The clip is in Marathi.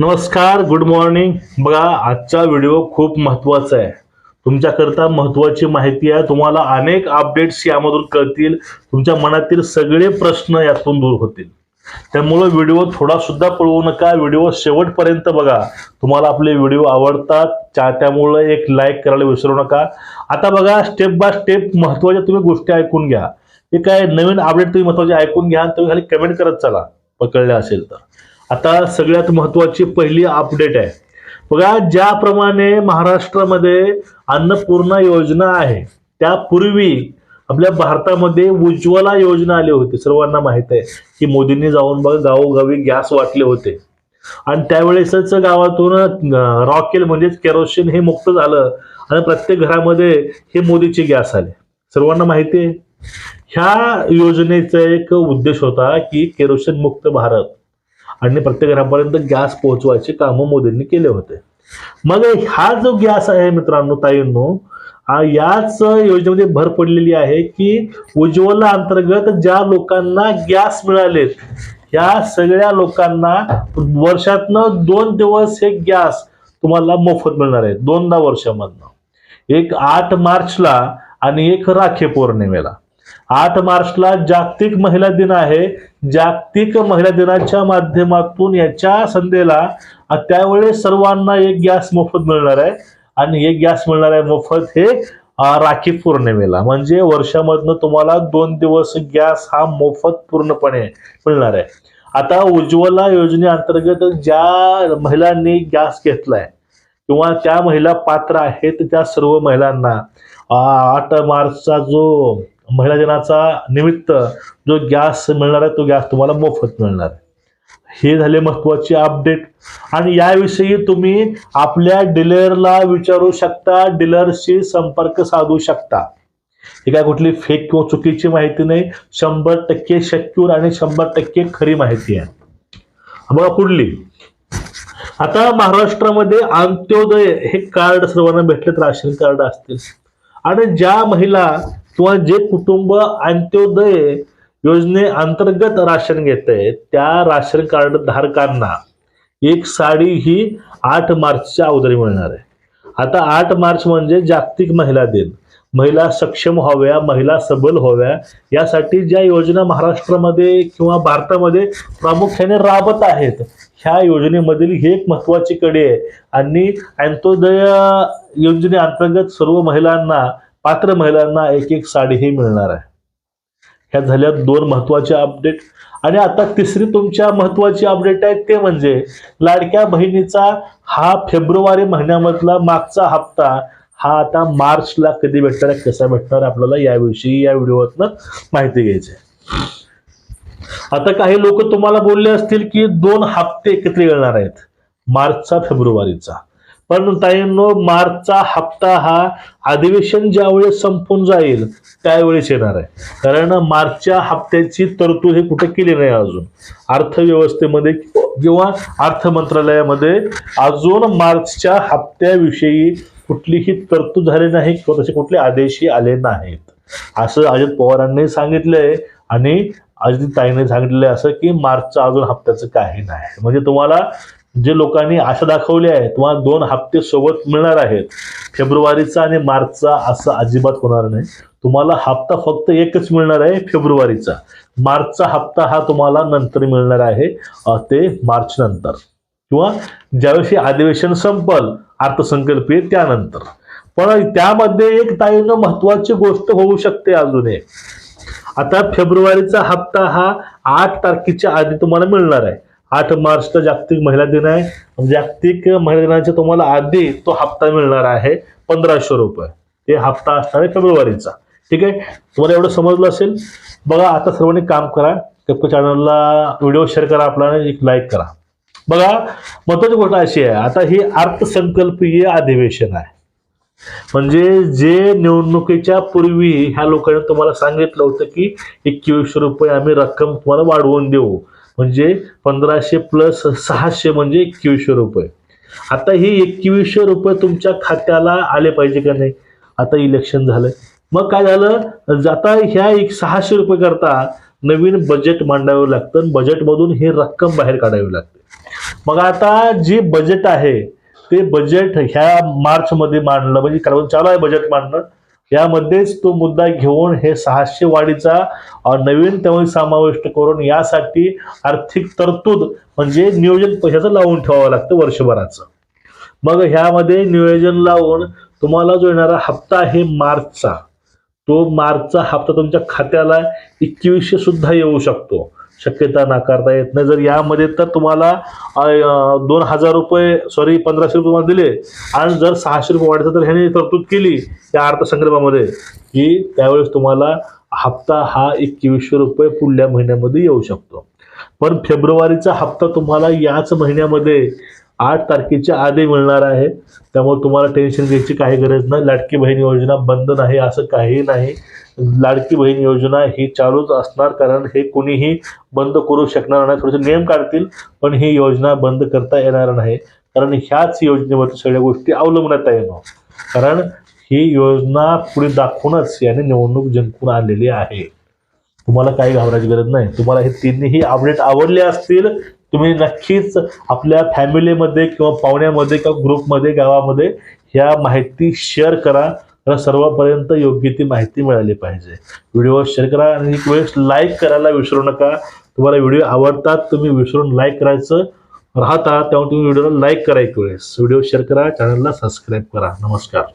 नमस्कार गुड मॉर्निंग बघा आजचा व्हिडिओ खूप महत्त्वाचा आहे. तुमच्याकरता महत्वाची माहिती आहे. तुम्हाला अनेक अपडेट्स यामधून कळतील. तुमच्या मनातील सगळे प्रश्न यातून दूर होतील. त्यामुळं व्हिडिओ थोडा सुद्धा पळवू नका. व्हिडिओ शेवटपर्यंत बघा. तुम्हाला आपले व्हिडिओ आवडतात त्या- त्यामुळं एक लाईक करायला विसरू नका. आता बघा स्टेप बाय स्टेप महत्त्वाच्या तुम्ही गोष्टी ऐकून घ्या. हे काय नवीन अपडेट तुम्ही महत्त्वाचे ऐकून घ्या तुम्ही खाली कमेंट करत चला. पकडले असेल तर. आता सगळ्यात महत्वाची पहिली अपडेट आहे. बघा ज्याप्रमाणे महाराष्ट्रामध्ये अन्नपूर्णा योजना आहे त्यापूर्वी आपल्या भारतामध्ये उज्ज्वला योजना आली होती. सर्वांना माहीत आहे की मोदींनी जाऊन बघा गावोगावी गॅस वाटले होते. आणि त्यावेळेसच गावातून रॉकेल म्हणजेच केरोसिन हे मुक्त झालं आणि प्रत्येक घरामध्ये हे मोदीचे गॅस आले. सर्वांना माहिती आहे. ह्या योजनेचा एक उद्देश होता की केरोसिन मुक्त भारत. आणि प्रत्येक घरापर्यंत गॅस पोहोचवायचे कामं मोदींनी केले होते. मग हा जो गॅस आहे मित्रांनो ताईंनो याच योजनेमध्ये भर पडलेली आहे की उज्ज्वला अंतर्गत ज्या लोकांना गॅस मिळालेत या सगळ्या लोकांना वर्षातनं दोन दिवस हे गॅस तुम्हाला मोफत मिळणार आहे दोनदा वर्षामधनं. एक आठ मार्चला आणि एक राखे पौर्णिमेला. आठ मार्चला जागतिक महिला दिन आहे. जागतिक महिला दिनाच्या माध्यमातून याच्या संध्येला त्यावेळेस सर्वांना एक गॅस मोफत मिळणार आहे. आणि एक गॅस मिळणार आहे मोफत हे राखी पौर्णिमेला. म्हणजे वर्षामधनं तुम्हाला दोन दिवस गॅस हा मोफत पूर्णपणे मिळणार आहे. आता उज्ज्वला योजनेअंतर्गत ज्या महिलांनी गॅस घेतलाय किंवा त्या महिला पात्र आहेत त्या सर्व महिलांना आठ मार्चचा जो महिला दिनाचा निमित्त जो गॅस मिळणार आहे तो गॅस तुम्हाला मोफत मिळणार आहे. हे झाले महत्त्वाचे अपडेट आणि याविषयी तुम्ही आपल्या डीलरला विचारू शकता डीलरशी संपर्क साधू शकता. ही काय कुठली फेक किंवा चुकीची माहिती नाही शंभर टक्के शक्यूर आणि शंभर टक्के खरी माहिती आहे. बघा पुढली आता महाराष्ट्रामध्ये अंत्योदय हे कार्ड सर्वांना भेटलेत राशन कार्ड असतील. आणि ज्या महिला किंवा जे कुटुंब अंत्योदय योजने अंतर्गत राशन घेत आहे त्या राशन कार्ड धारकांना एक साडी ही आठ मार्चच्या अगोदर मिळणार आहे. आता आठ मार्च म्हणजे जागतिक महिला दिन. महिला सक्षम व्हाव्या महिला सबल व्हाव्या यासाठी ज्या योजना महाराष्ट्रामध्ये किंवा भारतामध्ये प्रामुख्याने राबत आहेत ह्या योजनेमधील ही एक महत्वाची कडी आहे. आणि अंत्योदय योजनेअंतर्गत सर्व महिलांना पात्र महिलांना एक एक साडी ही मिळणार आहे. ह्या झाल्या दोन महत्त्वाचे अपडेट आणि आता तिसरी तुमच्या महत्वाची अपडेट आहे ते म्हणजे लाडक्या बहिणीचा हा फेब्रुवारी महिन्यामधला मागचा हप्ता हा आता मार्चला कधी भेटणार आहे कसा भेटणार आपल्याला याविषयी या व्हिडिओतनं माहिती घ्यायची आहे. आता काही लोक तुम्हाला बोलले असतील की दोन हप्ते एकत्र येणार आहेत मार्चचा फेब्रुवारीचा. पण ताईंनो मार्चचा हप्ता हा अधिवेशन ज्यावेळेस संपून जाईल त्यावेळेस येणार आहे. कारण मार्चच्या हप्त्याची तरतूद हे कुठे केली नाही अजून. अर्थव्यवस्थेमध्ये किंवा अर्थ मंत्रालयामध्ये अजून मार्चच्या हप्त्याविषयी कुठलीही तरतूद झाली नाही किंवा तसे कुठले आदेशही आले नाहीत. असं अजित पवारांनी सांगितलंय आणि अजित ताईने सांगितलंय असं की मार्चचा अजून हप्त्याचं काही नाही. म्हणजे तुम्हाला जे लोकांनी आशा दाखवली आहे तुम्हाला दोन हप्ते सोबत मिळणार आहेत. फेब्रुवारीचा आणि मार्चचा असं अजिबात होणार नाही. तुम्हाला हप्ता फक्त एकच मिळणार आहे फेब्रुवारीचा. मार्चचा हप्ता हा तुम्हाला नंतर मिळणार आहे ते मार्च नंतर. किंवा ज्यावेळी अधिवेशन संपल अर्थसंकल्पीय त्यानंतर. पण त्यामध्ये एक ताईनं महत्वाची गोष्ट होऊ शकते अजून एक आता फेब्रुवारीचा हप्ता हा आठ तारखेच्या आधी तुम्हाला मिळणार आहे. आठ मार्चला जागतिक महिला दिन आहे. जागतिक महिला दिनाच्या तुम्हाला आधी तो हप्ता मिळणार आहे पंधराशे रुपये. ते हप्ता असणार आहे फेब्रुवारीचा. ठीक आहे? तुम्हाला एवढं समजलं असेल? बघा आता सर्वांनी काम करा. कप्पा चॅनलला व्हिडिओ शेअर करा आपला एक लाईक करा. बघा महत्वाची गोष्ट अशी आहे आता ही अर्थसंकल्पीय अधिवेशन आहे. म्हणजे जे निवडणुकीच्या पूर्वी ह्या लोकांनी तुम्हाला सांगितलं होतं की एकवीसशे रुपये आम्ही रक्कम तुम्हाला वाढवून देऊ. म्हणजे पंधराशे प्लस सहाशे म्हणजे एकवीसशे रुपये. आता हे एकवीसशे रुपये तुमच्या खात्याला आले पाहिजे का नाही? आता इलेक्शन झालंय. मग काय झालं? जाता ह्या एक सहाशे रुपये करता नवीन बजेट मांडावं लागतं बजेटमधून ही रक्कम बाहेर काढावी लागते. मग आता जे बजेट आहे ते बजेट ह्या मार्चमध्ये मांडलं म्हणजे कारण चालू आहे बजेट मांडणं. यामध्येच तो मुद्दा घेऊन हे सहाशे वाढीचा नवीन त्यामध्ये समाविष्ट करून यासाठी आर्थिक तरतूद म्हणजे नियोजन पैशाचं लावून ठेवावं लागतं वर्षभराचं. मग ह्यामध्ये नियोजन लावून तुम्हाला जो येणारा हप्ता आहे मार्चचा तो मार्चचा हप्ता तुमच्या खात्याला एकवीसशे सुद्धा येऊ शकतो. शक्यता नाकारता येत नाही. जर यामध्ये तर तुम्हाला दोन हजार रुपये सॉरी पंधराशे रुपये तुम्हाला दिले. आणि जर सहाशे रुपये वाढायचं तर ह्याने तरतूद केली त्या अर्थसंकल्पामध्ये की त्यावेळेस तुम्हाला हप्ता हा एकवीसशे रुपये पुढल्या महिन्यामध्ये येऊ शकतो. पण फेब्रुवारीचा हप्ता तुम्हाला याच महिन्यामध्ये आठ तारखेच्या आधी मिळणार आहे. त्यामुळे तुम्हाला टेन्शन घ्यायची काही गरज नाही. लाटकी बहीण योजना बंद नाही असं काही नाही. लाडकी बहीण योजना ही चालूच असणार कारण हे कुणीही बंद करू शकणार नाही. थोडेसे नियम काढतील पण ही योजना बंद करता येणार नाही. कारण ह्याच योजनेवरती सगळ्या गोष्टी अवलंबण्यात येणार कारण ही योजना पुढे दाखवूनच याने निवडणूक जिंकून आणलेली आहे. तुम्हाला काही घाबरायची गरज नाही. तुम्हाला हे तिन्ही अपडेट आवडले असतील तुम्ही नक्कीच आपल्या फॅमिलीमध्ये किंवा पाहुण्यामध्ये किंवा ग्रुपमध्ये गावामध्ये ह्या माहिती शेअर करा. तर सर्वांपर्यंत योग्य ती माहिती मिळाली पाहिजे. व्हिडिओ शेअर करा आणि एक वेळेस लाईक करायला विसरू नका. तुम्हाला व्हिडिओ आवडतात तुम्ही विसरून लाईक करायचं. राहता तेव्हा तुम्ही व्हिडिओला लाईक करा एक वेळेस. व्हिडिओ शेअर करा चॅनलला सबस्क्राईब करा. नमस्कार.